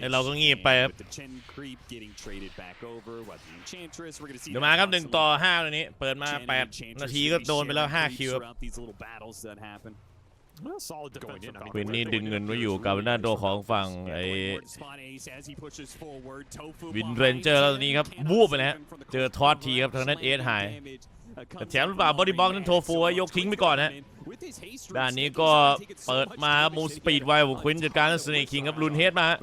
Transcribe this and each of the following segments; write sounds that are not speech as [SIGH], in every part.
ไอ้เราก็งีบไปครับเดี๋ยวมาครับหนึ่งต่อห้าตัวนี้ เปิดมา8นาทีก็โดนไปแล้ว5คิวครับควินนี่ดึงเงินไว้อยู่กับหน้าโดของฝั่งไอ้วินเรนเจอร์แล้วตอนนี้ครับบูบไปนะฮะเจอทอดทีครับทางนั้นเอสหาย แต่แถมหรือเปล่าบอดี้บ็อกนั้นโทฟูไว้ยกทิ้งไปก่อนฮะด้านนี้ก็เปิดมามูสปีดไวของควินจัดการสเนคิงครับลุนเฮดมาฮะ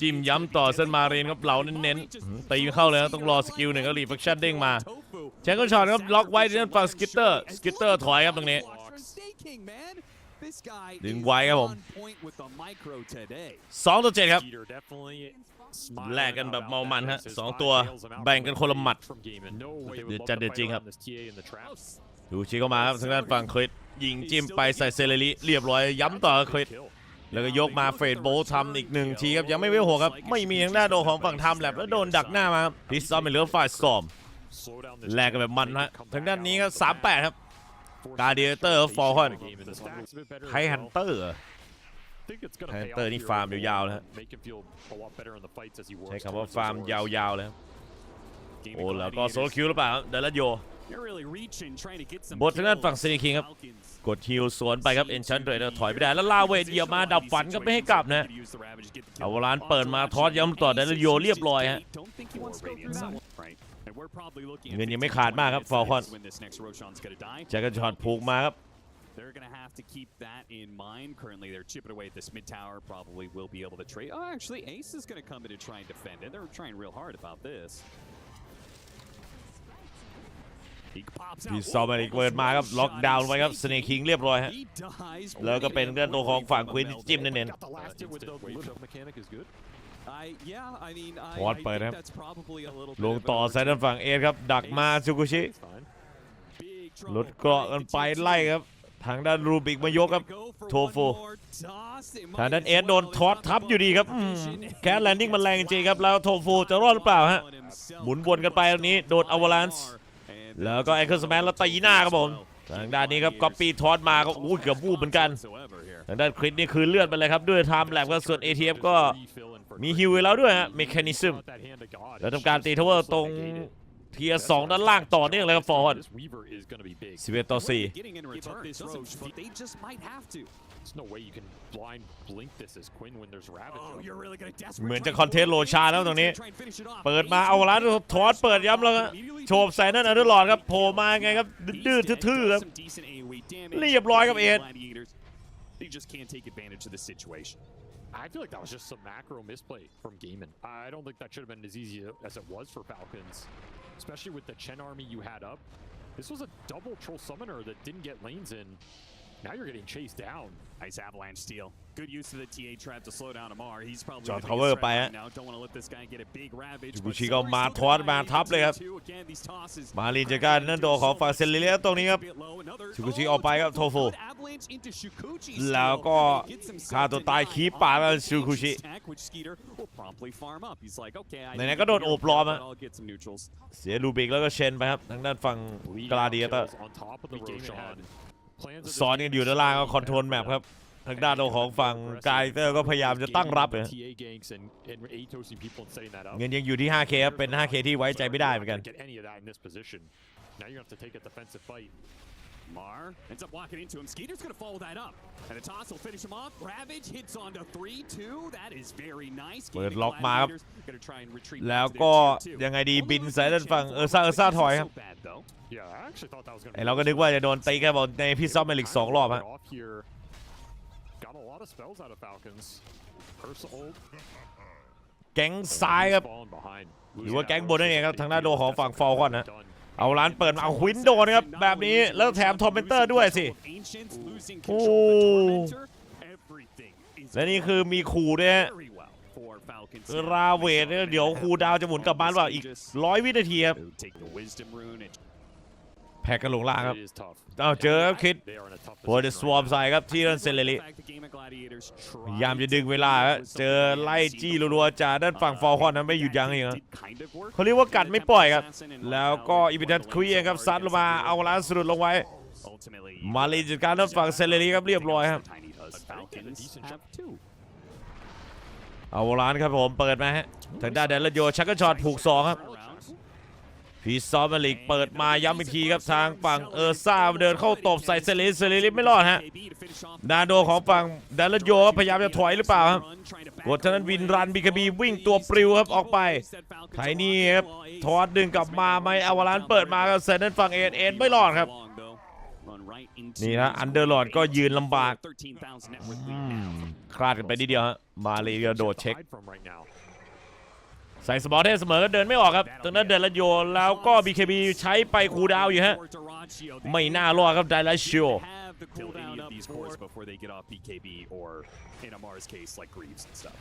จิ้มย้ำต่อเซนมาเรนครับเหลาเน้นๆอื้อหือตีเข้าเลยครับต้องรอสกิลหนึ่งก็รีเฟคชั่นเด้งมาแชงก็ช็อตครับล็อกไว้ที่นั่นฝั่งสกิตเตอร์สกิตเตอร์ถอยครับตรงนี้ดึงไว้ครับผม2ต่อ7ครับ แลกกันแบบเมามันฮะสองตัวแบ่งกันคนละหมัดเดือดจัดเดือดจริงครับ ดูชิเข้ามาครับทางด้านฝั่งคริสยิงจิ้มไปใส่เซเลริเรียบร้อยย้ำต่อคริสแล้วก็ยกมาเฟดโบว์ทำอีกหนึ่งทีครับยังไม่เวหกครับ ไม่มีทางหน้าโดนของฝั่งทำแลบแล้วโดนดักหน้ามาครับพิซซ่าเป็นเหลือฝ่ายสอมแลกกันแบบมันฮะทางด้านนี้ครับ38ครับ Gladiator Falcon ไฮฮันเตอร์ ไฮเตอร์นี่ฟาร์มยาวๆนะฮะใช้คำว่าฟาร์มยาวๆเลยครับโอ้แล้วก็โซโลคิวหรือเปล่าเดลัสโยบททางด้านฝั่งซีนีคิงครับกดฮิลสวนไปครับเอนชันเดรถอยไปได้แล้วลาเวทเหยียบมาดับฝันก็ไม่ให้กลับนะเอาวลานเปิดมาทอดย้ำต่อเดลัสโยเรียบร้อยฮะเงินยังไม่ขาดมากครับ Falcon แจ็คกันช็อตผูกมาครับ They're going to have to keep that in mind. Currently, they're chipping away at this mid tower. Probably will be able to trade. Oh, actually, Ace is going to come in and try and defend it. They're trying real hard about this. He pops out. พีซอมอีกเปิดมาครับล็อกดาวน์ไว้ครับสเนคิงเรียบร้อยฮะ He dies. แล้วก็เป็นเรื่องตัวของฝั่งควินจิ้มเน้น I, yeah, I mean, I, What I by think them? that's probably a little ๆลง bit of ต่อ a- ไซด์ด้านฝั่งเอสครับ ดักมาซูกุชิ big ล trouble. ดเกราะกันไปไล่ครับ ทางด้านรูบิกมายกครับ Go for โท one ฟู more toss. It ทาง might ด้าน as เอสโดน well ทอสทับอยู่ดีครับอืมแคสแลนดิ้งมันแรงจริงๆครับ แล้วโทฟูจะรอดหรือเปล่าฮะ หมุนวนกันไปตรงนี้โดน Avalanche แล้วก็ไอเคิลสแมนแล้วตีหน้าครับผมทางด้านนี้ครับก๊อปปี้ทอสมาก็อู้เกือบวูบเหมือนกัน ทางด้านคริสนี่คือเลือดไปเลยครับ ด้วยไทม์แลบก็ส่วน ATF ก็มีฮิวไว้แล้วด้วยฮะเมคานิซึมแล้วทำการตีทาวเวอร์ตรง เทียร์สองด้านล่างต่อเนื่องเลยครับฟอร์ด11ต่อ4 Getting in return. doesn't fit. They just might have to. There's no way you can blind blink this as Quinn when there's Ravage. Oh, on you're you. really gonna desperate เหมือน try จะ and คอนเทนต์โลชาแล้วตรงนี้ try and finish it off. เปิดมาเอาร้านทอสเปิดย้ำแล้วครับโฉบใส่นั่นอันเดอร์ลอดครับโผล่มาไงครับดื้อๆทื่อๆครับ Some decent AoE damage. เรียบร้อยครับเอ็ด Gladiators, They just can't take advantage of the situation. I feel like that was just some macro misplay from Gaiman. I don't think that should have been as easy as it was for Falcons, especially with the Chen army you had up. This was a double troll summoner that didn't get lanes in. Now you're getting chased down. Nice avalanche steal. Good use of the TA trap to slow down Amar. He's probably จอด the tower biggest ไป threat ฮะ right now. Don't want to let this guy get a big ravage. จู but ชิก็ Solaris มา still ทอส got มา it ทับเลยครับ into two. Again, these tosses มาลีนจัดการนั่นโดของฝั่งเซเลเลียตรงนี้ครับ a bit low. Another- ชูกุชิ Oh, ออกไปครับ Tofu โทฟู good avalanche into Shukuchi's แล้ว steal. ก็ Gets himself ฆ่าตัวตาย denied. คีบปากแล้วชูคุชิ Attack, which Skeeter will promptly farm up. He's like, okay, I ไหนๆ didn't ก็โดน get โอบ here, ล้อม but อะ I'll get some neutrals. เสียลูบิกแล้วก็เชนไปครับทางด้านฝั่ง Lead กลา out เดียเตอร์ kills on top of the Roshan. Plans of ซ้อน this กัน game อยู่ is ด้านล่างก็ so คอนโทรล bad แมป that ครับ ทางด้านของฝั่งกาเตอร์ก็พยายามจะตั้งรับเลย TA ganks and, and Atosing people and setting that up. เงินยังอยู่ที่ 5K ครับเป็น 5K ที่ไว้ใจไม่ได้เหมือนกัน Get any of that in this position. Now you're gonna have to take a defensive fight. Mar ends up walking into him. Skeeter's going to follow that up. And the toss will finish him off. Ravage hits onto 3 2. That is very nice. เปิด Gaming ล็อกมาครับ Gladiators gonna try and retreat แล้ว back to ก็ their tier two. ยังไงดี Although บิน it's ใส่ no ด้านฝั่ง chance เออซ่าเออซ่าถอยครับ so bad, though. Yeah, I actually thought that was gonna ไอ be เราก็ really นึกว่าจะโดนตีแค่บอลในพี่ซอฟเมลิกสองรอบฮะ Off here. Got a lot of spells out of Falcons. Curse ult. แก๊งซ้ายครับ Fallen behind. หรือว่าแก๊งบนนั่นเองครับ ทางด้านโดของฝั่ง Falcon นะ เอาร้านเปิดมาเอาควินโดนครับ แบบนี้แล้วแถมทอมเมนเตอร์ด้วยสิ โอ้และนี่คือมีขู่ด้วยราเวทเดี๋ยวคูดาวจะหมุนกลับบ้านหรือเปล่าอีกร้อยวินาทีครับ แพ็กกันลงล่างครับ It is tough. เอาเจอครับคิด They are in a tough โพเด position สวอม right ใส่ครับที่นั่นเซเลริ the fact that Game of Gladiators พยายามจะดึงเวลาครับเจอไล่จี้รัวๆจากด้านฝั่งฟอลคอนนั้นไม่หยุดยั้งเองครับเขาเรียกว่ากัดไม่ปล่อยครับ แล้วก็อีพิทัสควีครับซัดลงมาเอาร้านสะดุดลงไว้ มาลีจัดการด้านฝั่งเซเลรีครับเรียบร้อยครับ Falcons have two. เอาร้านครับผมเปิดมาฮะทางด้านแดนลโยชักกระชอตผูกสองครับ พีซอมมาลิกเปิดมาย้ำอีกทีครับทางฝั่งเออร์ซ่าเดินเข้าตบใส่เซเลสเซเลลิสไม่รอดฮะนาโดของฝั่งแดนลโยพยายามจะถอยหรือเปล่าครับกดเท่านั้นวินรันบีคบีวิ่งตัวปลิวครับออกไปไทนี่ครับทอดดึงกลับมาไหมอาวารานเปิดมาก็เซนนั้นฝั่งเอ็นเอ็นไม่รอดครับนี่นะอันเดอร์ลอดก็ยืนลำบากอืมคลาดกันไปนิดเดียวฮะมาเลยกระโดดเช็ค Aside from right now. ใส่สมอลเทสเสมอก็เดินไม่ออกครับตรงนั้นเดินละโยแล้วก็ BKB ใช้ไปคูลดาวน์อยู่ฮะ ไม่น่ารอดครับไดลัชชิโอ have the cooldown of these cores before they get off BKB or in Amar's case like Greaves and stuff.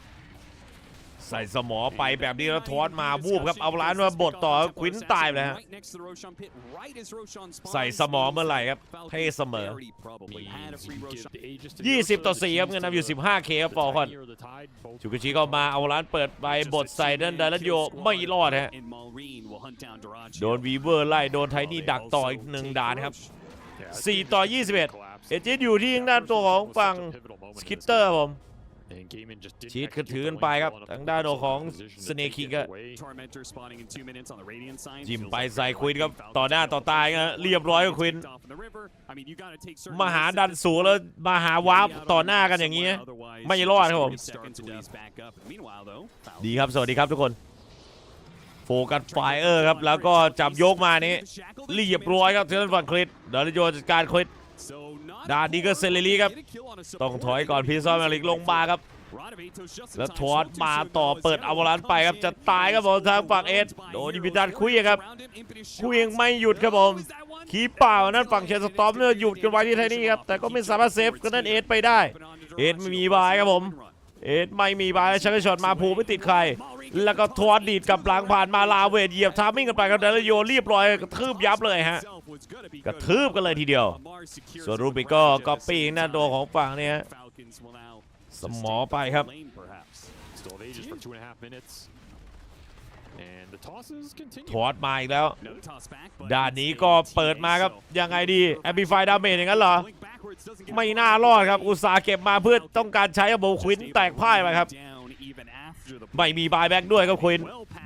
ใส่สมอไปแบบนี้แล้วทอดมาวูบครับ เอาร้านมาบดต่อควินตายไปเลยฮะ Right next to the Roshan pit, right as Roshan spawns, ใส่สมอเมื่อไหร่ครับเท่เสมอ already probably had a Means free you Roshan. give the Aegis to 20 ต่อ Yosa, the 4ครับ Keys เงิน to นำอยู่ the- 15k ครับ the ฟอลคอน Tiny or the Tide, both ชูกุชิก็มาเอาร้านเปิดไปบดใส่นั่นไดลันโยไม่รอดฮะ And Malrine will hunt down Duraccio. โดนวีเวอร์ไล่โดนไทนี่ดักต่ออีกหนึ่งด่านครับ Yeah, that 4 team ต่อ just 21 collapsed. เอจิตอยู่ที่ทางด้านตัวของฝั่ง Such a pivotal moment ส in กิต this เตอร์ game. ผม And Gaimin just didn't ชีด execute ถือ the กันไป lane ครับ well enough ทาง to ด้าน put ของ themselves in a position to Snake take King it อะ away. Tormentor spawning in two minutes on the Radiant side. จิ้ม Feels ไป like ใส่ very ควินครับ likely ต่อหน้าต่อตาฮะเรียบร้อยกับควิน Off in the river. I mean, you gotta take certain มาหา risks ดั at น this สูง point. แล้วมาหาวาร์ป Maybe out ต่อ on หน้า the กัน map อย่างนี้ somewhere, otherwise ไม่รอดครับผม just start to ease back up. Meanwhile, though, ดีครับสวัสดีครับทุกคนโฟกัสไฟเออร์ครับแล้วก็จับยกมานี้เรียบร้อยครับเทเลนฟันคลิดเดลโยจัดการคลิด So not ด้านนี้ก็เซเลรีครับ ต้องถอยก่อนพีซอมแมลิกลงมาครับ แล้วทอดมาต่อเปิดอวารานไปครับ จะตายครับผมทางฝั่งเอสโดนดิบิดันคุยครับ คุยยังไม่หยุดครับผม ขีเปล่านั่นฝั่งเชนสตอมเนี่ยหยุดกันไว้ที่ไทนี่ครับ แต่ก็ไม่สามารถเซฟกันนั่นเอสไปได้ เอ็ดไม่มีบายครับผม เอสไม่มีบายชักกระชอนมาผูไม่ติดใคร แล้วก็ทอดดีดกับหลังผ่านมาลาเวทเหยียบทามมิ่งกันไปกับเดลโยเรียบร้อยกระทืบยับเลยฮะกระทืบกันเลยทีเดียว ส่วนรูบิกก็ก๊อปปี้หน้าตัวของฝั่งเนี่ยฮะ Falcons will now สมอไปครับ lane perhaps. Still have Aegis for two and a half minutes. And the tosses continue. ทอดมาอีกแล้ว No toss back, but ด่าน it's นี้ a ก็ TA, เปิดมาครับ so ยังไงดีแอมพลิฟายดาเมจอย่างนั้นเหรอ blink backwards doesn't get ไม่ it น่ารอดครับ อุตสาห์เก็บมาเพื่อต้องการใช้กับโบควินแตกพ่ายไปครับ down even after the ไม่มีบายแบ็กด้วยครับควิน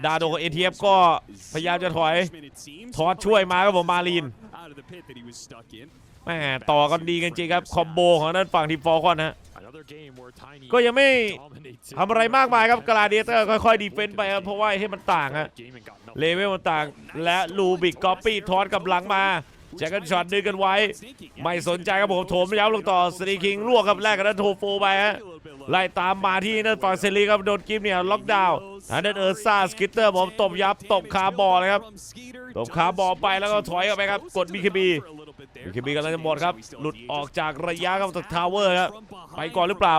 ดาโดกับเอทีเอฟก็พยายามจะถอยทอดช่วยมาครับผมมาลีน out of the pit that he was stuck in. แม่ต่อกันดีกันจริงครับ คอมโบของด้านฝั่งทีมฟอลคอนฮะ Another game where Tiny ก็ยังไม่ dominates it. ทำอะไรมากมายครับกราเดียเตอร์ค่อยๆดีเฟนต์ไปครับเพราะว่าไอ้ที่มันต่างฮะ Gaimin got nothing. เลเวลมันต่าง และลูบิกก๊อปปี้ทอดกับหลังมา แจ็คกันช็อตดึงกันไว้ ไม่สนใจครับผมโถมย้ำลงต่อสตีคิงลวกครับแรกกันนั้นโทโฟไปฮะไล่ตามมาที่นั่นฝั่งเซรีครับโดนกิฟเนี่ยล็อกดาวน์อันนั้นเออร์ซ่าสกิตเตอร์ผมตบยับตบคาบอลเลยครับตบขาบอลไปแล้วก็ถอยออกไปครับกดบีคบี BKB BKB กำลังจะหมดครับ หลุดออกจากระยะครับจากทาวเวอร์ครับ ไปก่อนหรือเปล่า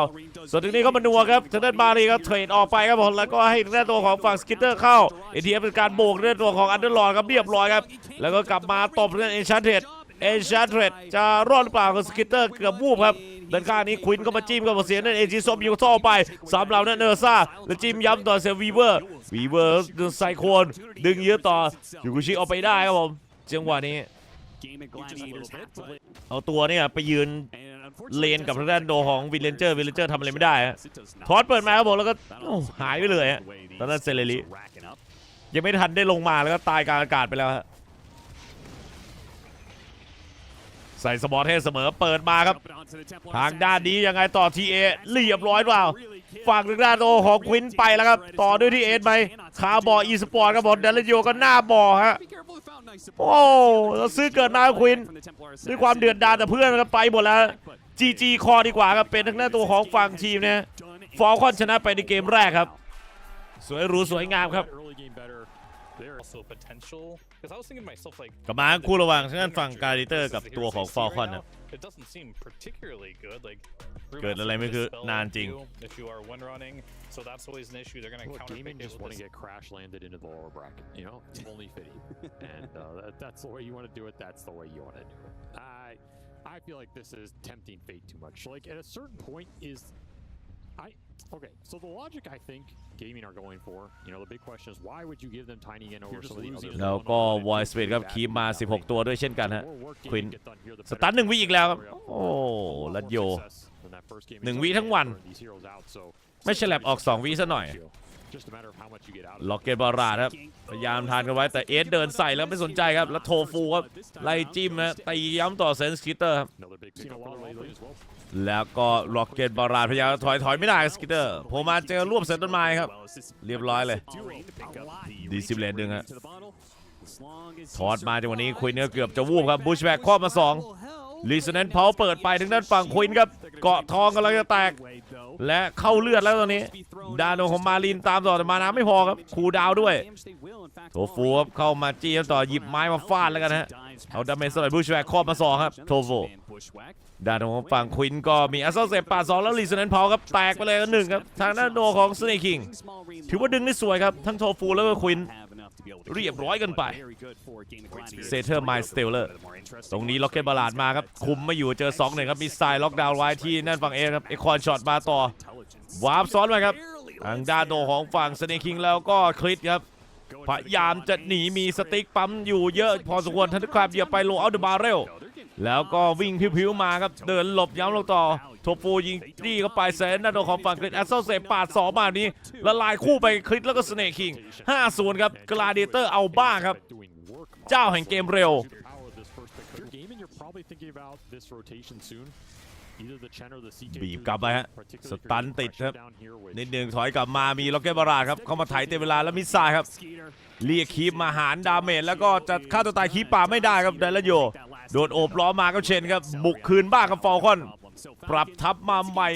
ส่วนทีนี้เขามานัวครับทางด้านมารีก็เทรดออกไปครับผมแล้วก็ให้ทางด้านตัวของฝั่งสกิตเตอร์เข้าเอทีเอฟเป็นการโบกทางด้านตัวของอันเดอร์ลอดครับเรียบร้อยครับ แล้วก็กลับมาตบทางด้านเอชาร์เทรดเอชาร์เทรดจะรอดหรือเปล่ากับสกิตเตอร์เกือบวูบครับด้านข้างนี้ควินก็มาจิ้มกับเสียนั่นเอจีซอมยูโซ่ไปสามเหล่านั้นเนอร์ซ่าแล้วจิ้มย้ำต่อเซวีเวอร์วีเวอร์ดึงไซโคนดึงเยอะต่อยูกุชิเอาไปได้ครับผมจังหวะนี้ Game of Gladiators have to live. เอาตัวเนี่ยไปยืน And unfortunately, เลนกับทางด้านโดของวิลเลนเจอร์วิลเลนเจอร์ทำอะไรไม่ได้ฮะ it does not. ทอดเปิดมาครับผมแล้วก็ That โอ้ also หายไปเลยฮะ the way these ตอนนั้นเซเลริ are racking up. ยังไม่ทันได้ลงมาแล้วก็ตายกลางอากาศไปแล้วฮะใส่สมอร์เทสเสมอเปิดมาครับ Jumping onto the Templar ทางด้านนี้ยังไงต่อทีเอเรียบร้อยเปล่า Really kill. ฝั่งทางด้านโดของควินไปแล้วครับ ต่อด้วยที่เอสไหมคาบออีสปอร์ตครับผมเดลโยก็หน้าบอฮะ Be careful, we found nice โอ้ support. แล้วซื้อเกิดมาควิน From the Templar ด้วยความเดือดดาลแต่เพื่อนก็ไปหมดแล้ว But จีจีคอดีกว่าครับเป็นทางด้านตัวของฝั่งทีมเนี่ย done ฟอลคอนชนะไปในเกมแรกครับ สวยหรูสวยงามครับ Early game better. There. also potential because I was thinking to myself like กลับมาคู่ระหว่างทางด้านฝั่งการิเตอร์กับตัวของฟอลคอนนะ It doesn't seem particularly good. Like, good. Let me go. Nanting. If you are one running, so that's always an issue. They're gonna well, counter. Gaming just want to get crash landed into the lower bracket. You know, it's only fitting. [LAUGHS] and uh, that, that's the way you want to do it. That's the way you want to do it. I, I feel like this is tempting fate too much. Like at a certain point, is I okay? So the logic I think gaming are going for, you know, the big question is why would you give them tiny in over some of the others? แล้วก็ Voice Speed ครับคีบมา 16 ตัวด้วยเช่นกันฮะ The more work Gaming Quinn get done here, the ส better ตันหนึ่งวิอีกแล้วครับ story up โอ้ for them. A lot ลัด more โย success than that first game. หนึ่ง It's วิ like ทั้งวัน burn these heroes out, so ไม่ใช่แลบออก 2 วิซะหน่อย Just a matter of how much you get out of it. ล็อกเก็ตบาราดครับ พยายามทานกันไว้แต่เอสเดินใส่แล้วไม่สนใจครับ แล้วโทฟูครับ ไล่จิ้มนะตีย้ำต่อเซนส์คิเตอร์ครับ Another big pick up for the lately as well. แล้วก็ล็อกเก็ตบาราดพยายามถอยถอยไม่ได้สกิเตอร์โผล่มาเจอรวบเซนต้นไม้ครับ เรียบร้อยเลย ดีซิเบลนดึงฮะถอดมาจังหวะนี้ควินก็เกือบจะวูบครับบูชแบ็กครอบมาสอง ลีซเนนเพาเปิดไปถึงด้านฝั่งควินครับ เกาะทองกำลังจะแตก และเข้าเลือดแล้วตอนนี้ ดาโนของมาลินตามต่อแต่มาน้ำไม่พอครับคูดาวด้วยโทฟูครับเข้ามาจี้ต่อหยิบไม้มาฟาดแล้วกันฮะเอาดาเมจสลัดบูชแบ็กครอบมาสองครับโทฟูดาโนของฝั่งควินก็มีแอสเซลเซปปาสองแล้วลีซเนนเพาครับแตกไปเลยหนึ่งครับทางด้านโนของสเนคิงถือว่าดึงได้สวยครับทั้งโทฟูแล้วก็ควิน เรียบร้อยกันไปเซเทอร์ไมล์สเตลเลอร์ตรงนี้ล็อกเก็ตบาลาดมาครับ คุมไม่อยู่เจอ2หนึ่งครับมีสายล็อกดาวน์ไว้ที่นั่นฝั่งเอครับเอคอนช็อตมาต่อวาร์ปซ้อนไปครับทางด้านโดของฝั่งสเนคิงแล้วก็คลิตครับ พยายามจะหนีมีสติ๊กปั๊มอยู่เยอะพอสมควรทันทีครับเหยียบไปโลเอาเดอะบาร์เรลแล้วก็วิ่งพิ้วๆมาครับ เดินหลบย้ำลงต่อโทฟูยิงดีเข้าไปเซนนาโดของฝั่งคริสแอสเซลเซปาดสองมานี้ละลายคู่ไปคริสแล้วก็สเนคคิง5-0ครับกลาเดเตอร์เอาบ้างครับ เจ้าแห่งเกมเร็ว บีบกลับไปฮะ particularly if ส you're ตัน getting ติด pressure ครับ down here, which นิดหนึ่งถอยกลับมามีล็อกเก็ตบาราดครับ เข้ามาไถเต็มเวลาแล้วมิสไซล์ครับเรียกคีปมาหารดาเมจแล้วก็จะฆ่าตัวตายคีปป่าไม่ได้ครับไดลโย โดนโอบล้อมมาก็เชนครับ บุกคืนบ้างครับฟอลคอน ปรับทับมาใหม่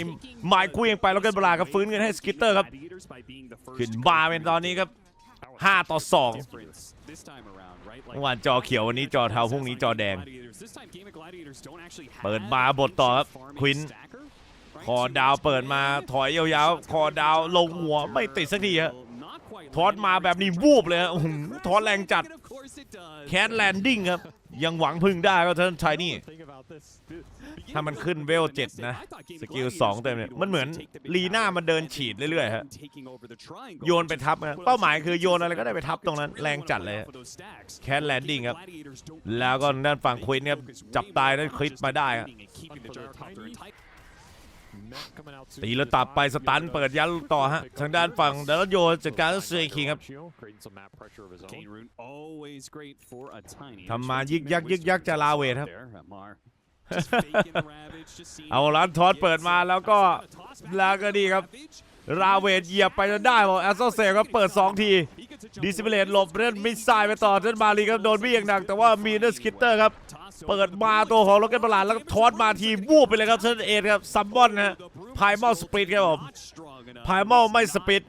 หมายคุยงไปล็อกเก็ตบาราดครับฟื้นเงินให้สกิตเตอร์ครับขึ้นบาร์เป็นตอนนี้ครับ5ต่อ2เมื่อวานจอเขียววันนี้จอเทาพรุ่งนี้จอแดง เปิดมาบทต่อครับควินคอดาวเปิดมาถอยยาวๆคอดาวลงหัวไม่ติดสักทีฮะทอดมาแบบนี้วูบเลยฮะอื้อหือทอดแรงจัด แคทแลนดิ้งครับ ยังหวังพึ่งได้ก็เท่านชายนี่ ถ้ามันขึ้นเวลเจ็ดนะ สกิลสองเต็มเนี่ย มันเหมือนลีน่ามันเดินฉีดเรื่อยๆฮะโยนไปทับฮะเป้าหมายคือโยนอะไรก็ได้ไปทับตรงนั้น แรงจัดเลยแคทแลนดิ้งครับ แล้วก็ด้านฝั่งควินครับจับตายแล้วคลิปมาได้ครับ ตี to แล้ว the ตับไป side. สตันเปิดยันต่อฮะ ทางด้านฝั่งเดลโยจัดการเซคิงครับ Creating some map pressure of his own. Kane Rune always great for a tiny. ทำมายึกยักยึกยักจะลาเวทครับ Just faking the ravage, just seeing เอาลันทอดเปิดมาแล้วก็แล้วก็ดีครับราเวทเหยียบไปจนได้บอกแอสโซเซก็เปิด 2 ทีดิซิเบเลตหลบเล่นมิสไซล์ไปต่อเล่นมาลีครับโดนวิ่งอย่างหนักแต่ว่ามีเนอร์สกิตเตอร์ครับ เปิดมาตัวของโลเกนประหลาดแล้วก็ทอดมาทีวูบไปเลยครับเซนเอ็ครับซัมบอนนะฮะพายมอลสปริตครับผม Primal ไม่สปิด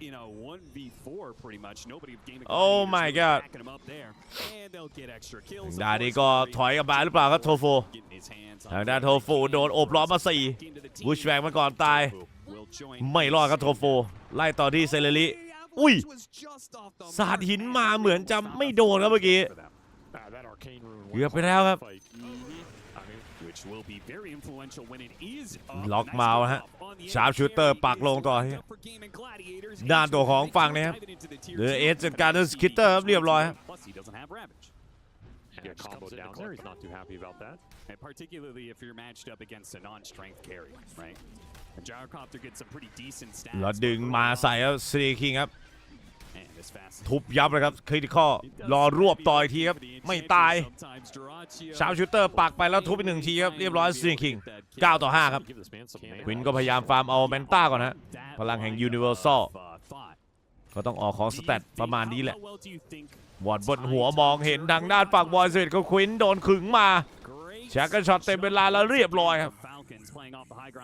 Oh my god ทางด้านนี้ก็ถอยกลับมาหรือเปล่าครับโทโฟทางด้านโทฟูโดนโอบล้อมมาสี่บุชแบงมาก่อนตาย ไม่รอดครับโทโฟไล่ต่อที่เซเลริอุ้ยสาดหินมาเหมือนจะไม่โดนครับเมื่อกี้ for them. Ah, that arcane rune เกือบ went ไปแล้วครับ fight. I mean, Which will be very influential when it is up. ล็อก Nice มา go ฮะ up on the ชาร์ปชูเตอร์ปักลงต่อ Picked up for Game and Gladiators. ด้านตัวของฝั่งนี้ครับ Driving into the tier เดอะเอ two. จัดการด้วยสกิตเตอร์ครับเรียบร้อยครับ Plus he doesn't have Ravage. yeah, combo down there. He's not too happy about that. And particularly if you're matched up against a non-strength carry, right? And Gyrocopter gets some pretty decent stats. แล้วดึงมาใส่ครับซีคิงครับ Man, this fast. ทุบยับเลยครับคริติคอลรอรวบต่ออีกทีครับ ไม่ตาย ชาร์ปชูเตอร์ปักไปแล้วทุบไปหนึ่งทีครับ เรียบร้อยซีคิง9ต่อ 5 ครับ Give this man some mana. ควินก็พยายามฟาร์มเอาแมนต้าก่อนนะพลังแห่ง Universal ก็ต้องออกของสแตทประมาณนี้แหละวอดบนหัวมองเห็นทางด้านฝั่งบอยเซตก็ควินโดนขึงมาแชกกันช็อตเต็มเวลาแล้วเรียบร้อยครับ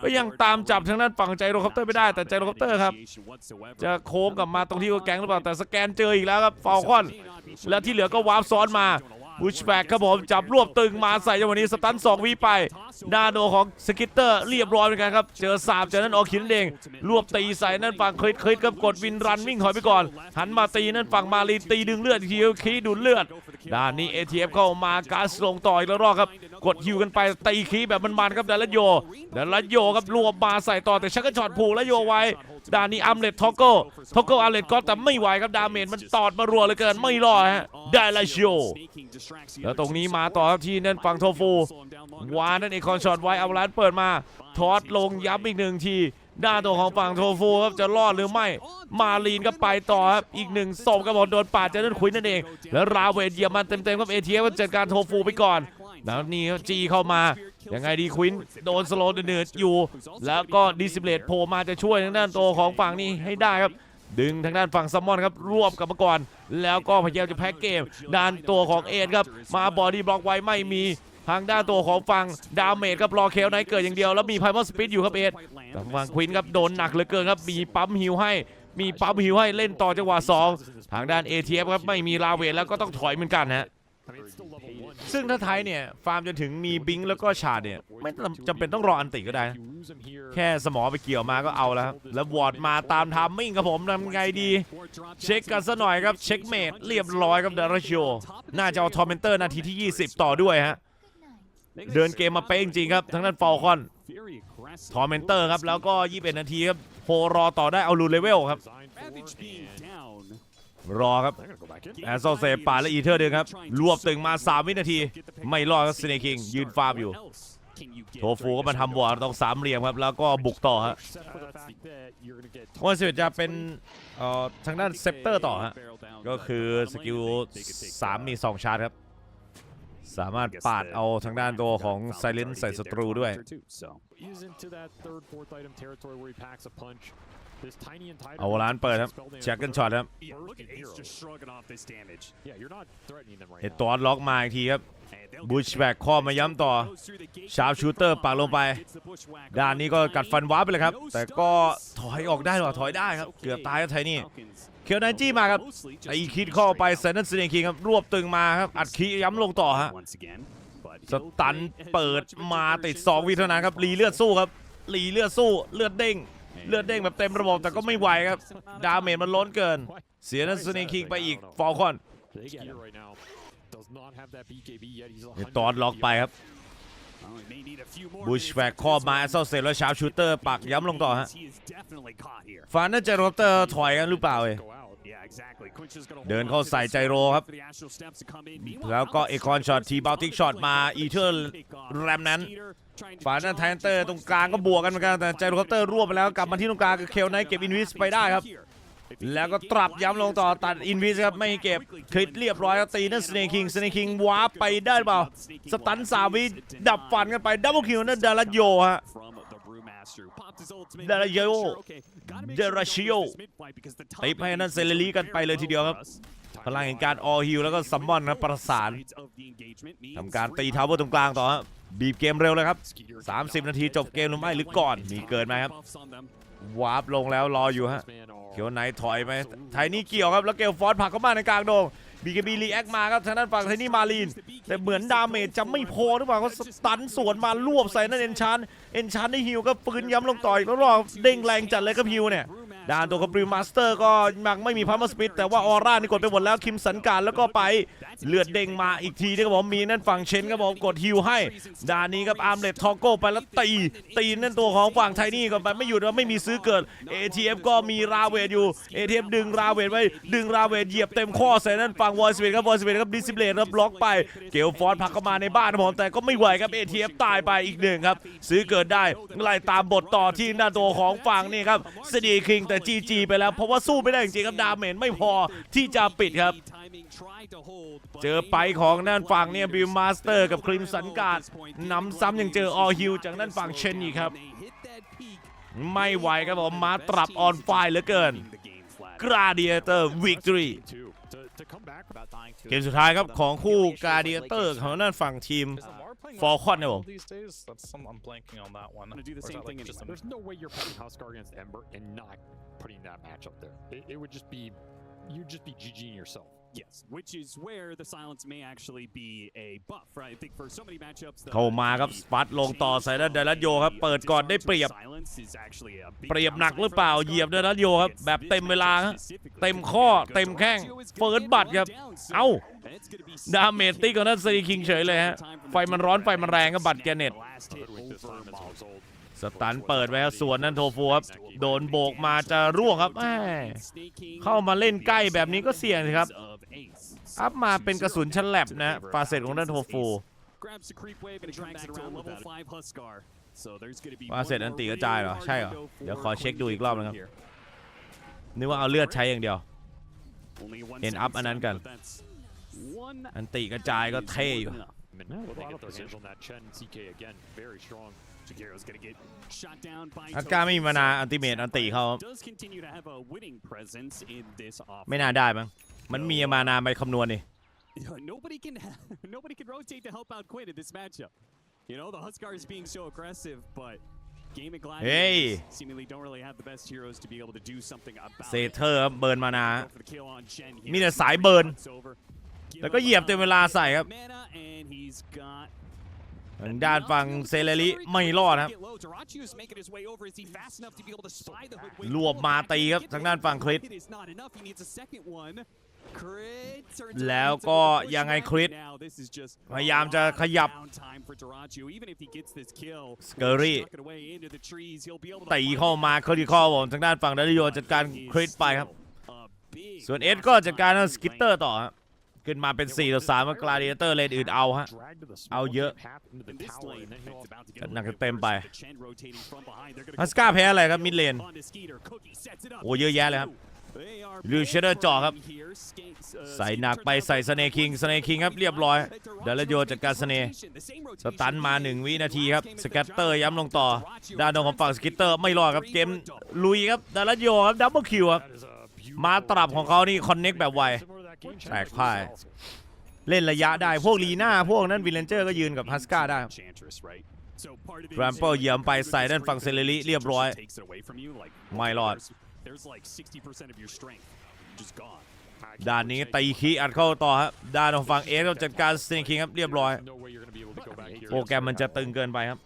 ก็ยังตามจับทางด้านฝั่งใจโรคอปเตอร์ไม่ได้แต่ใจโรคอปเตอร์ครับจะโค้งกลับมาตรงที่ว่าแก๊งหรือเปล่าแต่สแกนเจออีกแล้วครับฟาลคอน แล้วที่เหลือก็วาร์ปซ้อนมา บูชแบกครับผมจับรวบตึงมาใส่จังหวะนี้สตัน2วีไปน้าโดของสกิตเตอร์เรียบร้อยเหมือนกันครับ เจอสาบจากนั้นออกขินเองรวบตีใส่นั่นฝั่งคลิดคลิดครับกดวินรันวิ่งถอยไปก่อน หันมาตีนั่นฝั่งมาลีตีดึงเลือดอีกทีคีดูดเลือดด้านนี้ ATF เข้ามาการสลงต่ออีกแล้วรอบครับ กดฮิวกันไปตีคีแบบมันๆครับดัลลันโยดัลลันโยครับรวบมาใส่ต่อแต่ชักกระชอตผูกแล้วโยไว้ ด้านนี้อัมเลตทอกโก้ทอกโก้อัมเลตก็แต่ไม่ไหวครับดาเมจมันตอดมารัวเลยเกินไม่รอดฮะได้ละโยแล้วตรงนี้มาต่อครับที่นั่นฝั่งโทฟูวานั่นเอกคอนช็อตไว้เอาร้านเปิดมาทอดลงย้ำอีกหนึ่งทีด้านตัวของฝั่งโทฟูครับจะรอดหรือไม่มาลีนก็ไปต่อครับอีกหนึ่งศพครับผมโดนปาดเจอร์คุยนั่นเอง แล้วราเวทเยียบมันเต็มๆครับเอทีเอฟจัดการโทฟูไปก่อน แล้วนี่จีเข้ามา ยังไงดีควินโดนสโลว์เนืดอยู่ แล้วก็ดิสิเบลตโผล่มาจะช่วยทางด้านตัวของฝั่งนี้ให้ได้ครับ ดึงทางด้านฝั่งซัมมอนครับรวบกับมาก่อน แล้วก็พยายามจะแพ็กเกมด้านตัวของเอ็ดครับ มาบอดี้บล็อกไว้ไม่มีทางด้านตัวของฝั่งดาเมจครับรอเคลไนเกิดอย่างเดียว แล้วมีไพมอสปิดอยู่ครับเอ็ดฝั่งควินครับโดนหนักเหลือเกินครับมีปั๊มฮิวให้มีปั๊มฮิวให้เล่นต่อจังหวะสองทางด้าน ATF ครับไม่มีลาเวทแล้วก็ต้องถอยเหมือนกันฮะ ซึ่งถ้าไทยเนี่ย ฟาร์มจนถึงมีบิงค์แล้วก็ชาดเนี่ย ไม่จำเป็นต้องรออันติก็ได้นะแค่สมอไปเกี่ยวมาก็เอาแล้วครับแล้ววอร์ดมาตามทามมิ่งครับผมทำไงดี เช็คกันซะหน่อยครับ เช็คเมดเรียบร้อยครับเดร c ชิโอน่าจะเอาทอร์เมนเตอร์นาทีที่ 20 ต่อด้วยฮะเดินเกมมาเป๊ะจริงครับทั้งนั้นฟอลคอนทอร์เมนเตอร์ครับแล้วก็ 21 นาทีครับโฮรอต่อได้เอาลูเลเวลครับ รอครับแอนโซเซปาและอีเทอร์เดินครับ รวบตึงมา 3 วินาที ไม่รอดครับสเนคิง ยืนฟาร์มอยู่ โทฟูก็มาทำวอดตรงสามเหลี่ยมครับ แล้วก็บุกต่อฮะวันสิบจะเป็นทางด้านเซปเตอร์ต่อฮะ ก็คือสกิล3 มี 2 ชาร์จครับ สามารถปาดเอาทางด้านตัวของไซเลนใส่ศัตรูด้วย He's into that third, fourth item territory where he packs a punch. This tiny and tight. เอาร้านเปิดครับแจ็คเกิลช็อตครับ Yeah, look at Ace just shrugging off this damage. Yeah, you're not threatening them right เฮด now. ตอสล็อกมาอีกทีครับ And they'll บูช get แบกข้อมาย้ำต่อ goes through the gate. ชาร์ปชูเตอร์ปักลงไป Gets the bushwhacker ด้านนี้ก็กัดฟันว้าร์ปไปเลยครับ No แต่ก็ stuns. ถอยออกได้หรอถอยได้ครับ เกือบตายครับไทนี่ Falcons เคียวไนจี้มาครับ mostly just ไอคิดเข้าไป straight เซนนันสเนคิงครับรวบตึงมาครับอัดคีย้ำลงต่อฮะ out once again, but ส he'll ตัน play as เปิด much of a มาติด diversion 2วิเท่านั้นครับรีเลือดสู้ครับรีเลือดสู้เลือดเด้ง เลือดเด้งแบบเต็มระบบแต่ก็ไม่ไหวครับ ดาเมจมันล้นเกิน เสียนัสเนคิงไปอีกฟอลคอน Big gear right now. Does not have that BKB yet. He's เฮดตอนล็อกไปครับบูชแฝกข้อมา one. แอเซลเซแล้วชาร์ปชูเตอร์ปักย้ำลงต่อฮะฟานน่าจะโรเตอร์ถอยกันหรือเปล่าเอ้ ย Go out. Yeah, exactly. Quinch is gonna เดิน hold เข้า on to ใส่ this ใจโรครับ for the Astral Steps to come in. Meanwhile, แล้วก็ Alex เอคอนช็อตทีบาติกช็อตมา Alex อีเทอร์ pick off แรมนั้น Skeeter trying to ฝาหน้า jump ไทเตอร์ just ตรงกลางก็บวกกันเหมือนกันแต่ใจโรเตอร์รวบไปแล้วกลับมาที่ตรงกลางกับเคลไนท์เก็บอินวิสไปได้ครับ แล้วก็ตรับย้ำลงต่อตัดอินวิสครับไม่เก็บคลิดเรียบร้อยครับตีนั่นสเนคิงสเนคิงวาร์ปไปได้เปล่า สตันสามวิดับฟันกันไปดับเบิลคิวนั่นดาราโยฮะ from the Brewmaster. Popped his ultimate. Delayo. Sure, okay. Gotta make sure we don't Derashio. lose this mid-fight because the top ตีให้นั่น eight เซเลรีกันไปเลยทีเดียวครับ for us. พลังแห่งการออฮิลแล้วก็ซัมมอนนะประสาน Sides of the engagement means ทำการตีทาวเวอร์ตรงกลางต่อฮะบีบเกมเร็วเลยครับ Skeeter 30 นาทีจบเกมหรือไม่หรือก่อนมีเกินไหมครับ buffs on them. วาร์ปลงแล้วรออยู่ฮะ Man, oh. เขียวไหนถอยไหมไทนี่เกี่ยวครับแล้วเกลฟอสผลักเข้ามาในกลางโดง บีเกบีรีแอคมาครับทางด้านฝั่งไทนี่มาลีน แต่เหมือนดาเมจจะไม่พอหรือเปล่าเขาสตันสวนมารวบใส่นั่นเอนชันเอนชันได้ฮิวก็ปืนย้ำลงต่อยแล้วรอบเด้งแรงจัดเลยครับฮิวเนี่ย ด้านตัวกับปริมมาสเตอร์ก็ยังไม่มีพัมมาสปิดแต่ว่าออร่านี่กดไปหมดแล้วคิมสันการแล้วก็ไปเลือดเด้งมาอีกทีนะครับผมมีนั่นฝั่งเชนครับผมกดฮิวให้ด้านนี้ครับอาร์มเลดทอโก้ไปแล้วตีตีนั่นตัวของฝั่งไทนี่ก่อนไปไม่หยุดแล้วไม่มีซื้อเกิด ATF ก็มีราเวทอยู่ ATF ดึงราเวทไว้ดึงราเวทเหยียบเต็มข้อใส่นั่นฝั่งวอยสเวทครับวอยสเวทครับดิสซิเลตครับบล็อกไปเกลฟอร์ดผักเข้ามาในบ้านผมแต่ก็ไม่ไหวครับ ATF ตายไปอีกหนึ่งครับซื้อเกิดได้ไล่ตามบทต่อที่หน้าตัวของฝั่งนี่ครับสตีคิงแต่ GG ไปแล้ว เพราะว่าสู้ไม่ได้จริงๆครับดาเมจไม่พอที่จะปิดครับ เจอไปของด้านฝั่งเนี่ยบิลมาสเตอร์กับคริมสันการนำซ้ำยังเจอออฮิวจากด้านฝั่งเชนอีกครับ ไม่ไหวครับผมมาตรับออนไฟเหลือเกินกราเดียเตอร์วิกตอรีเกมสุดท้ายครับของคู่กราเดียเตอร์ของด้านฝั่งทีม Fall Falcon? These days, that's some, I'm blanking on that one. I'm gonna do the same like, thing. Anyway. There's no way you're putting guard against Ember and not putting that match up there. It, it would just be, you'd just be GGing yourself. Yes, which is where the silence may actually be a buff, right? I think for so many matchups, the, เข้ามาครับสปัดลงต่อใส่ด้านเดลัสโยครับ เปิดก่อนได้เปรียบ Silence is actually a big เปรียบหนัก downside หรือเปล่า for เหยียบ Huskar. เดลัสโยครับ แบบเต็มเวลาฮะเต็มข้อ เต็มแข้ง เฟิร์สบัตรครับ เอ้า ดาเมจตีกับนั่นซีคิงเฉยเลยฮะ ไฟมันร้อนไฟมันแรงครับบัตรแกเน็ต Ludwig this time as a result. สตันเปิดไว้ครับส่วนนั่นโทฟูครับ โดนโบกมาจะร่วงครับแหม่เข้ามาเล่นใกล้แบบนี้ก็เสี่ยงสิครับ อัพมาเป็นกระสุนฉลับนะฟาเซตของด้านโทฟู Grabs the creep wave and drags it around level 5 Huskar. So there's gonna be ว่า one เสร็จอัน more ติกระจายเหรอ really ใช่เหรอ hard window เดี๋ยว for ขอเช็คดูอีกรอบนะครับ here. นึกว่าเอาเลือดใช้อย่างเดียว Only one เห็น second อัพอันนั้นกัน but that's one อันติกระจายก็ is เท่ more อยู่ than enough. I mean, Yeah, will with they a lot get of their precision. hands on that Chen CK again? Very strong. Jagiro's gonna get shot down by อัสการไม่มี Tofu. มานาอันติเมตอันติเขา Does continue to have a winning presence in this ไม่น่าได้มั้ง มันมีมานาไปคำนวณนี่ nobody can nobody can rotate to help out Quinn in this matchup. You know, the Huskars being so aggressive, but Game and Gladiators Hey. seemingly don't really have the best heroes to be able to do something about เซ it. เทอร์ครับเบิร์นมานา Go for the kill on Chen here. มีแต่สายเบิร์น Cuts over. Give แล้วก็ up เหยียบเต็มเวลาใส่ครับ mana, and he's got ทางด้านฝั่งเซเลริไม่รอดครับ Get low. Darachiu's making his way over. Is he fast enough to be able to spy the hoodwink? รวบมาตีครับทางด้านฝั่งคริส It is not enough. He needs a second one. Crit turns แล้ว around, ก็ it's a push ยังไง back. คริส Now this is just พยายามจะขยับ downtime for Darachio. Even if he gets this kill, Scurry stuck it away into the trees, he'll be able to ตี find เข้า it. มาคริคอผมทางด้านฝั่งดาริโยจัดการ Is คริสไปครับ still a big ส่วนเอส loss ก็จัดการ on สกิตเตอร์ต่อฮะขึ้นมาเป็น 4 ต่อ3กับกลาดิเอเตอร์เลนอื่นเอาฮะ Drag to the Ao small dơ. gap half into the In this tower, lane, and then he'll it's about to get Cắt a nặng little cái tem bit bài. worse. The Chen rotating from behind. They're gonna ฮั go สกาแพ้อะไรครับมิดเลน onto Skeeter. Cookie sets it up. โอ้เยอะแยะเลยครับ ลูเชเดอร์เจาะครับ ใส่หนักไปใส่สเนคิงสเนคิงครับเรียบร้อยเดลโยจัดการสเนสตันมา 1 วินาทีครับส is แกตเตอร์ย้ำลงต่อด้านของฝั่งสกิตเตอร์ไม่รอดครับเกมลุยครับดาลโยครับดับเบิลคิวครับมาตรับของเขานี่คอนเน็กแบบไวแตกพ่ายเล่นระยะได้พวกลีน่าพวกนั้นวิลเลนเจอร์ก็ยืนกับฮัสกาได้ครับ Enchantress, right? So part of it is Trample like เยี่ยบไปใส่ด้านฝั่งเซเลริเรียบร้อย ไม่รอด there's- There's like 60% of your strength just gone. ด้านนี้ตีคีอัดเข้าต่อครับด้านของฝั่งเอสก็จัดการสเนคิงครับเรียบร้อย No way you're gonna be able to go back here. โปรแกรมมันจะตึงเกินไปครับ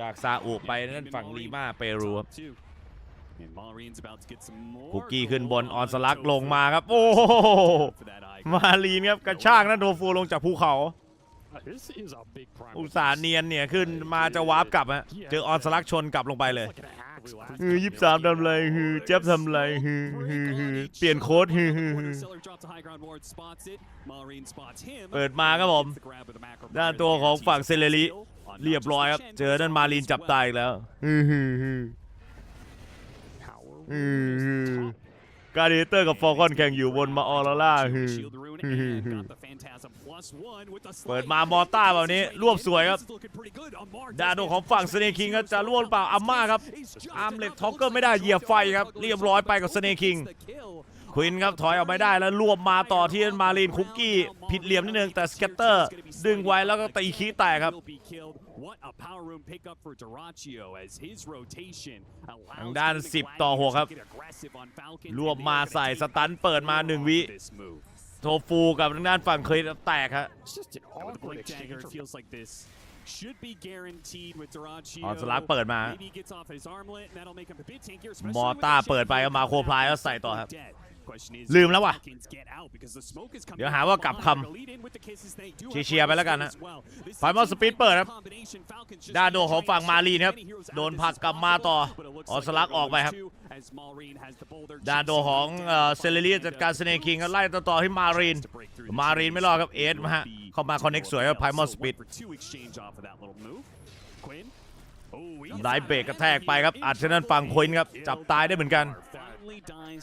จากซาอุไปนั่นฝั่งลีมาเปรูครับ Top two. And Malreen's about to get some more คุกกี้ขึ้นบน gold ออน on สลัก Tofu. ลงมาครับ โอ้โห For that eye มาลีนครับกระชากนะโดฟูลงจากภูเขา Uh, This is a big prime อุตส่าห์เนียนเนี่ยขึ้นมาจะวาร์ปกลับฮะเจอออนสลักชนกลับลงไปเลย It's like an axe last ฮือ time ยี่ they สาม were ทำอะไรฮือเจ็บทำอะไรฮือฮือฮือเปลี่ยนโค้ดฮือฮือฮือ Seller drops to high ground ward, spots it. Malreen spots him. เปิดมาครับผม Gets the grab with the macro ด้าน fire ตัวของ there. ฝั่งเซเลริ On not เรียบ just ร้อย the ครับ Chen, เจอด้านมาลีนจับตายอีกแล้วฮือฮือฮือ Power ฮือ การิเตอร์กับฟอร์คอนแข่งอยู่บนมาออร่าล่าฮือ Shield rune ฮือฮือ and ฮือ got the Phantasm plus one with the เปิด slice. มามอต้าแบบนี้รวบสวยครับ This is looking pretty good. Amar ด้าน does ของฝั่ง get สเนคิงก็ Zero จะร่วงเปล่าอาม่าครับ He's just อาร์มเล็ต enough. ท็อกเกอ Looks ร์ไม่ได้ like เหยียบไฟครับ Jojo เรียบร้อยไปกับ Snake King gets the kill. ควินครับถอยออกไม่ได้แล้วรวบมาต่อที่มาลีนคุกกี้ผิดเหลี่ยมนิดนึงแต่สเก็ตเตอร์ ดึงไว้แล้วก็ตีคีแตกครับ Will be killed. What a power room pickup for Darachio as his rotation allows ทางด้าน him and 10 ต่อ Gladiators 6ครับ to get aggressive on Falcons, รวบ and they มา are gonna ใส่ take สตันเปิดมาหนึ่งวิ this move. โทฟูกับทางด้านฝั่งเคยแตกฮะ It's just an And with the awkward Blink exchange Dagger, it from feels like this should be guaranteed with Darachio. ออนสลักเปิดมา Maybe he gets off his armlet, and that'll make him a bit tankier, especially มอ with ต้า the เปิดไป Chen ก็มาโคพลายแล้วใส่ต่อครับ dead. Question is, ลืมแล้วว่ะ Falcons get out because the smoke is coming เดี๋ยวหาว่ากลับคำ from behind. Lead in with the kisses, they do เชียร์ๆ have ไปแล้วกันฮะ as well. This Final seems Speed like เปิดครับ combination. Falcons just ด้านโดนของฝั่ง trying to มาลีนครับ get as many heroes โดน out of ผลัก this กลับมาต่อ as possible, but it looks ออน like สลัก they're ออกไปครับ going to, as Malreen has the boulder ด้านโด chasing ของ them เอ่อ down เซเลเรียจัดการสเนคิงก็ไล่ต่อต่อที่มารีน to break through the มารีน chains. ไม่รอดครับเอสมาฮะ It will เข้ามา be คอนเน็กสวยกับ Primal So Speed one for two exchange off of that little move. Quinn. Oh, he's ได้ got เบรก a กระแทกไปครับ heavy อัดชนันฝั่งควินครับ จับตายได้เหมือนกัน Finally dies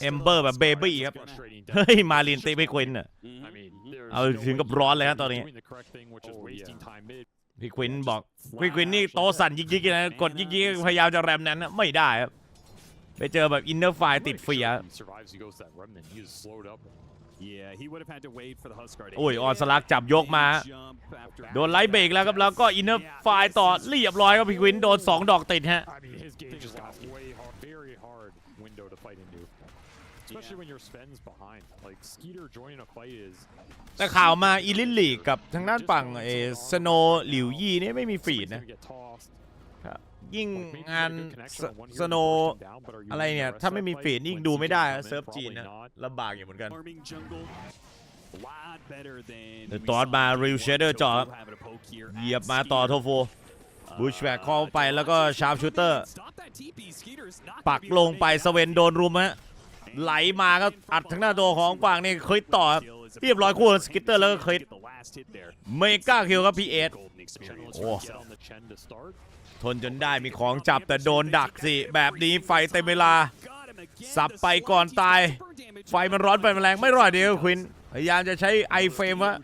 เอม to เบอร์แบบ the เบบี้ครับ frustrating. เฮ้ย มารีนตีไม่ควินอะ Mhm. I mean, there's เอา no ถึงกับ way ร้อนเลยฮะ you're ตอนนี้ doing the correct thing, which is Oh, wasting yeah. time mid. พี่ควินบอก พี่ควินนี่โตะสั่นยิกๆนะ กดยิกๆพยายามจะแรมนั้นนะไม่ได้ครับ ไปเจอแบบอินเนอร์ไฟติดเฟีย He survives. He goes to that remnant. He is slowed up. Yeah, he would have had to wait for the Huskar to โอ้ย hit ออนสลักจับยกมา and jump after โดนไล่เบรกแล้วครับแล้วก็อินเนอร์ไฟต่อเรียบร้อยครับพี่ควินโดน 2 ดอกติดฮะ I mean, his game just got way hard, very hard window to fight into. Especially when your Sven's behind. Like, Skeeter joining a fight is แต่ข่าวมาอีลินลีกกับทางด้านฝั่งเอสโนหลิวยี่นี่ไม่มีฟีด Somebody's นะ gonna get tossed. ยิ่งงานสโนอะไรเนี่ย ถ้าไม่มีฝียิ่งดูไม่ได้เซิร์ฟจีนนะลำบากอยู่เหมือนกันตอนมารีวเชเดอร์จอดเหยียบมาต่อโทฟูบูชแบกเข้าไปแล้วก็ชาร์ปชูเตอร์ ปักลงไปสเวนโดนรุมฮะไหลมาก็อัดทั้งหน้าตัวของกวางนี่เคยต่อเรียบร้อยคู่สกิตเตอร์แล้วก็เคยเมก้าคิวครับพีเอสโอ้ ทนจนได้มีของจับแต่โดนดักสิ แบบนี้ไฟเต็มเวลา สับไปก่อนตาย ไฟมันร้อนไฟมันแรงไม่รอดเดียวควิน พยายามจะใช้ไอเฟรมวะ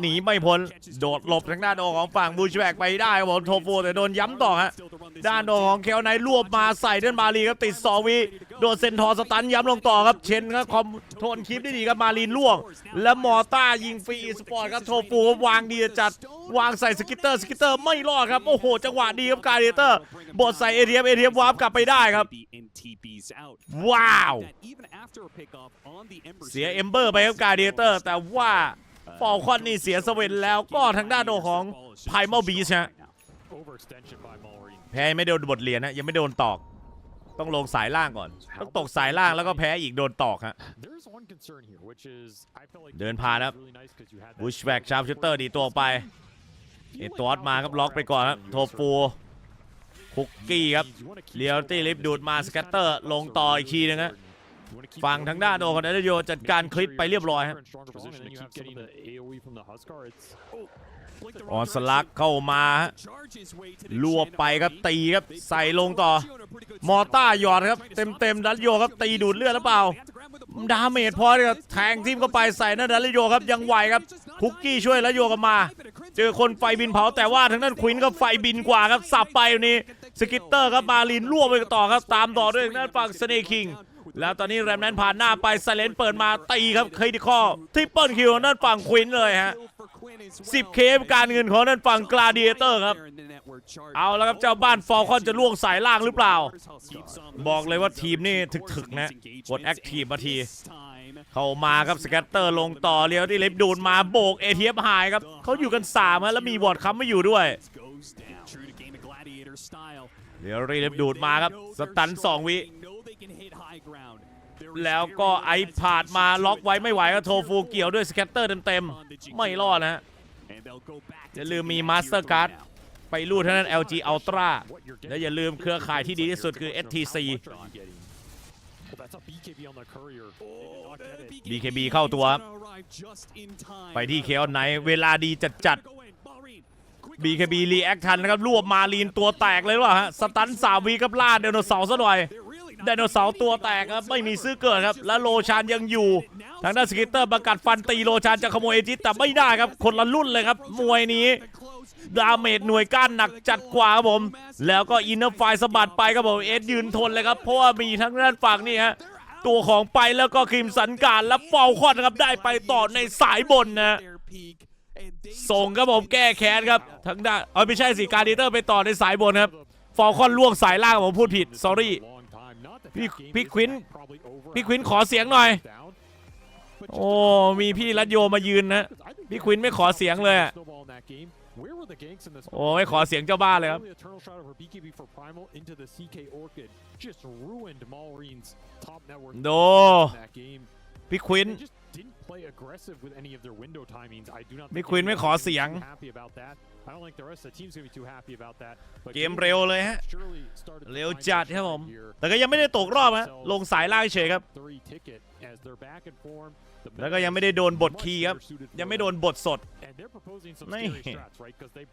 หนีไม่พ้นโดดหลบทางด้านโดของฝั่งบูชแบกไปได้ครับผมโทฟูแต่โดนย้ำต่อฮะด้านโดของเคลไนรวบมาใส่เดินมาลีครับติดสอวิโดนเซนทอร์สตันย้ำลงต่อครับเชนครับคอมโทนคลิปได้ดีครับมาลีนล่วง และมอต้ายิงฟรีสปอร์ตครับโทฟูวางดีจัดวางใส่สกิตเตอร์สกิตเตอร์ไม่รอดครับโอ้โหจังหวะดีครับการเดเตอร์บดใส่เอทีเอฟเอทีเอฟวาร์ปกลับไปได้ครับว้าว เสียเอมเบอร์ไปครับการเดเตอร์ แต่ว่า ฟอลคอนนี่เสียสเวนแล้วก็ทางด้านโดของ Primal Beast ฮะแพ้ไม่โดนบทเรียนนะยังไม่โดนตอก ต้องลงสายล่างก่อน ต้องตกสายล่างแล้วก็แพ้อีกโดนตอกฮะเดินผ่านครับบุชแบกชาร์ปชูเตอร์ดีตัวไปเอตอสมาครับล็อกไปก่อนครับโทฟูคุกกี้ครับเรียลตี้ลิฟดูดมาสแกตเตอร์ลงต่ออีกทีนึงฮะ ฝั่งทางด้านโดของเดโยจัดการคลิปไปเรียบร้อยครับออนสลักเข้ามาฮะรวบไปครับตีครับใส่ลงต่อ มอต้าหยอดครับ เต็มเต็มดันโยครับตีดูดเลือดหรือเปล่า ดาเมจพอที่จะแทงทิมเข้าไปใส่นั่นดันโยครับยังไหวครับคุกกี้ช่วยแล้วโยกลับมา เจอคนไฟบินเผาแต่ว่าทางด้านควินก็ไฟบินกว่าครับสับไปวันนี้สกิตเตอร์ครับมาลินรวบไปต่อครับตามต่อด้วยทางด้านฝั่งสเนคิง แล้วตอนนี้แรมนั้นผ่านหน้าไปไซเลนเปิดมาตีครับเคดิคอทริปเปิลคิวนั่นฝั่งควินเลยฮะ10เคมการเงินของนั่นฝั่งกลาเดียเตอร์ครับ เอาแล้วครับเจ้าบ้านฟอลคอนจะล่วงสายล่างหรือเปล่า บอกเลยว่าทีมนี่ถึกๆนะกดแอคทีฟมาที เข้ามาครับสแกตเตอร์ลงต่อเลี้ยวที่เล็บดูดมาโบกเอทีเอฟหายครับเขาอยู่กัน3ฮะแล้วมีบอร์ดค้ำไม่อยู่ด้วยเดี๋ยวรีเล็บดูดมาครับสตันสองวิ แล้วก็ไอผาดมาล็อกไว้ไม่ไหวก็โทฟูเกี่ยวด้วยสแกตเตอร์เต็มๆ ไม่รอดนะฮะอย่าลืมมี Mastercard ไปรูดเท่านั้น LG Ultra และอย่าลืมเครือข่ายที่ดีที่สุดคือ STC BKB เข้าตัวครับไปที่เคอไนเวลาดีจัดจัดๆ BKB รีแอคทันนะครับรวบมาลีนตัวแตกเลยหรือเปล่าฮะ สตันสามวีกับล่าดไดโนเสาร์ซะหน่อย ไดโนเสาร์ตัวแตกครับไม่มีซื้อเกิดครับ และโลชานยังอยู่ ทางด้านสกิตเตอร์ประกาศฟันตีโลชานจะขโมยเอจิตแต่ไม่ได้ครับ คนละรุ่นเลยครับ มวยนี้ดาเมจหน่วยก้านหนักจัดกว่าครับผม แล้วก็อินเนอร์ไฟสะบัดไปครับผมเอสยืนทนเลยครับ เพราะว่ามีทั้งด้านฝั่งนี่ฮะตัวของไปแล้วก็ครีมสันการและฟอลคอนครับได้ไปต่อในสายบนนะส่งครับผมแก้แค้นครับทางด้านเออไม่ใช่สิการดีเตอร์ไปต่อในสายบนครับฟอลคอนล่วงสายล่างผมพูดผิด sorry พี่พี่ควินพี่ควินขอเสียงหน่อย โอ้มีพี่รัตโยมายืนนะพี่ควินไม่ขอเสียงเลยอะโอ้ไม่ขอเสียงเจ้าบ้านเลยครับโดพี่ควิน พี่ควินไม่ขอเสียงเกมเร็วเลยฮะ เร็วจัดครับผม แต่ก็ยังไม่ได้ตกรอบฮะ ลงสายล่างเฉยครับ แล้วก็ยังไม่ได้โดนบทคีย์ครับ ยังไม่โดนบทสด นี่นี่